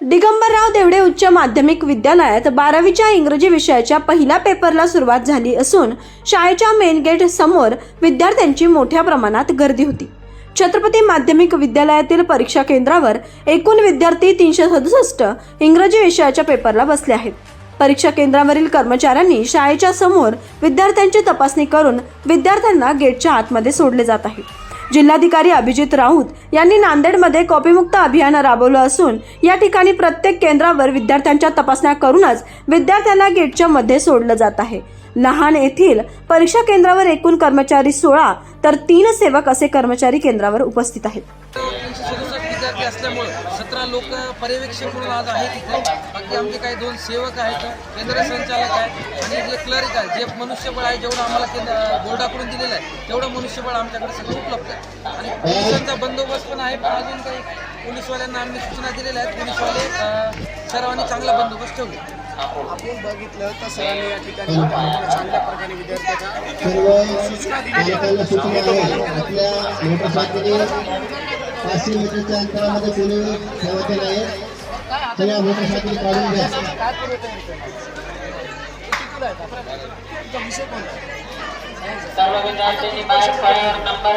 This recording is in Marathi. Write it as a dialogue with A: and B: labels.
A: दिगंबरराव देवडे उच्च माध्यमिक विद्यालयात बारावीच्या इंग्रजी विषयाच्या पहिल्या पेपरला सुरुवात झाली असून शाळेच्या मेन गेट समोर विद्यार्थ्यांची मोठ्या प्रमाणात गर्दी होती. छत्रपती माध्यमिक विद्यालयातील परीक्षा केंद्रावर एकूण विद्यार्थी तीनशे सदुसष्ट इंग्रजी विषयाच्या पेपरला बसले आहेत. परीक्षा केंद्रावरील कर्मचाऱ्यांनी शाळेच्या समोर विद्यार्थ्यांची तपासणी करून विद्यार्थ्यांना गेटच्या आतमध्ये सोडले जात आहे. जिल्हाधिकारी अभिजित राऊत यांनी नांदेडमध्ये कॉपीमुक्त अभियान राबवलं असून या ठिकाणी प्रत्येक केंद्रावर विद्यार्थ्यांच्या तपासण्या करूनच विद्यार्थ्यांना गेटच्या मध्ये सोडलं जात आहे. लहान येथील परीक्षा केंद्रावर एकूण कर्मचारी सोळा तर तीन सेवक असे कर्मचारी केंद्रावर उपस्थित आहेत.
B: विद्यार्थी असल्यामुळं सतरा लोक पर्यवेक्षक म्हणून आज आहेत तिथे बाकी आमचे काही दोन सेवक आहेत केंद्र संचालक आहेत आणि जे क्लर्क आहे जे मनुष्यबळ आहे जेवढं आम्हाला केंद्र बोर्डाकडून दिलेलं आहे तेवढं मनुष्यबळ आमच्याकडे सगळं उपलब्ध आहे. आणि पोलिसांचा बंदोबस्त पण आहे पण अजून काही पोलीसवाल्यांना आम्ही सूचना दिलेल्या आहेत. पोलीसवाले सर्वांनी चांगला बंदोबस्त ठेवले.
C: आपण बघितलं तर सरांनी या ठिकाणी चांगल्या प्रकारे विद्यार्थ्यांना
D: सूचना मोटरसायकली पाचशे मीटरच्या अंतरामध्ये कोणी ठेवायचे नाही सगळ्या मोटरसायकली काढून घ्या?
E: सर्व विद्यार्थ्यांनी नंबर